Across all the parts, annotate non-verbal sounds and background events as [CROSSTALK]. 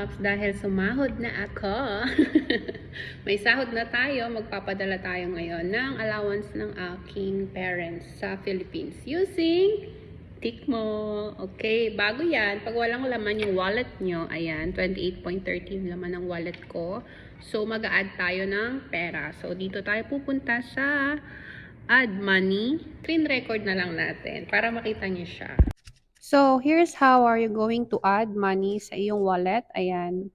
chops dahil sumahod na ako. [LAUGHS] May sahod na tayo, magpapadala tayo ngayon ng allowance ng aking parents sa Philippines using Tikmo. Okay, bago yan, pag walang laman yung wallet nyo, ayan, 28.13 laman ng wallet ko. So, mag-add tayo ng pera. So, dito tayo pupunta sa add money. Screen record na lang natin para makita nyo siya. So, here's how are you going to add money sa iyong wallet. Ayan.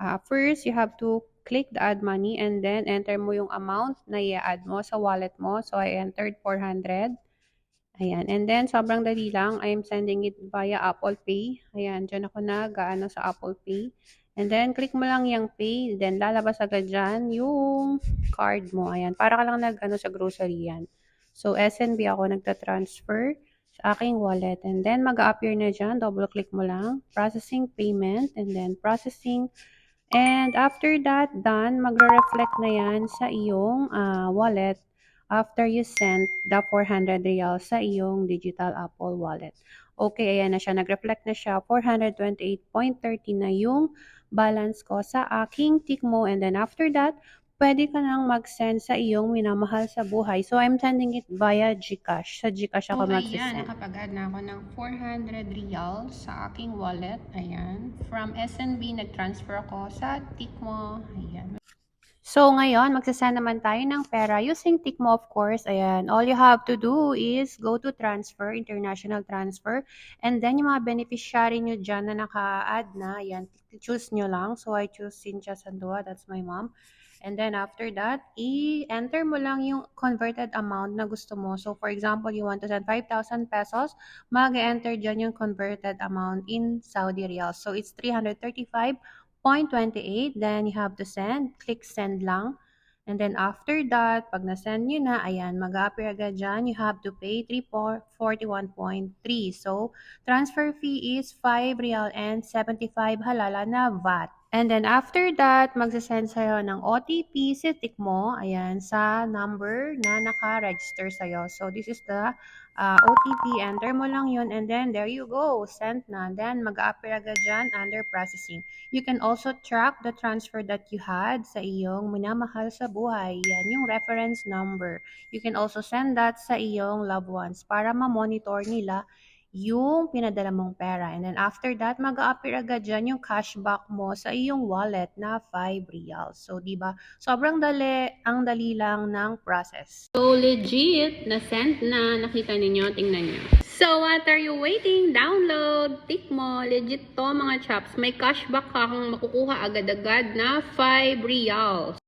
Uh, first, you have to click the add money and then enter mo yung amount na i-add mo sa wallet mo. So, I entered 400. Ayan. And then, sobrang dali lang. I am sending it via Apple Pay. Ayan. Diyan ako nag ano, sa Apple Pay. And then, click mo lang yung pay. Then, lalabas agad dyan yung card mo. Ayan. Para ka lang nag, ano, sa grocery yan. So, SNB ako nagta-transfer sa aking wallet. And then, mag-appear na dyan. Double-click mo lang. Processing payment. And then, processing. And after that, done, magre-reflect na yan sa iyong uh, wallet after you send the 400 reals sa iyong digital Apple wallet. Okay, ayan na siya. Nag-reflect na siya. 428.30 na yung balance ko sa aking Tikmo. And then after that, pwede ka nang mag-send sa iyong minamahal sa buhay. So, I'm sending it via Gcash. Sa Gcash ako So, mag-send. ayan, nakapag-add na ako ng 400 reals sa aking wallet. Ayan. From SNB, nag-transfer ako sa Tikmo. Ayan. So, ngayon, magsasend naman tayo ng pera using Tikmo, of course. Ayan, all you have to do is go to transfer, international transfer, and then yung mga beneficiary nyo dyan na naka-add na, ayan, choose nyo lang. So, I choose Cynthia Sandua, that's my mom. And then, after that, i-enter mo lang yung converted amount na gusto mo. So, for example, you want to send 5,000 pesos, mag-enter dyan yung converted amount in Saudi Riyals. So, it's 335 0.28, then you have to send, click send lang. And then after that, pag na-send nyo na, ayan, mag-appear agad dyan, you have to pay 341.3. So, transfer fee is 5 real and 75 halala na VAT. And then after that, magsasend sa'yo ng OTP si Tikmo, ayan, sa number na naka-register sa'yo. So, this is the uh, OTP, enter mo lang yun, and then there you go, sent na. Then, mag-appear agad dyan under processing. You can also track the transfer that you had sa iyong minamahal sa buhay. Yan yung reference number. You can also send that sa iyong loved ones para ma-monitor nila yung pinadala mong pera. And then after that, mag-appear agad dyan yung cashback mo sa iyong wallet na 5 reals. So, di ba? Sobrang dali, ang dali lang ng process. So, legit, na-send na. Nakita ninyo, tingnan nyo. So, what are you waiting? Download, tick mo. Legit to mga chaps. May cashback ka kung makukuha agad-agad na 5 reals.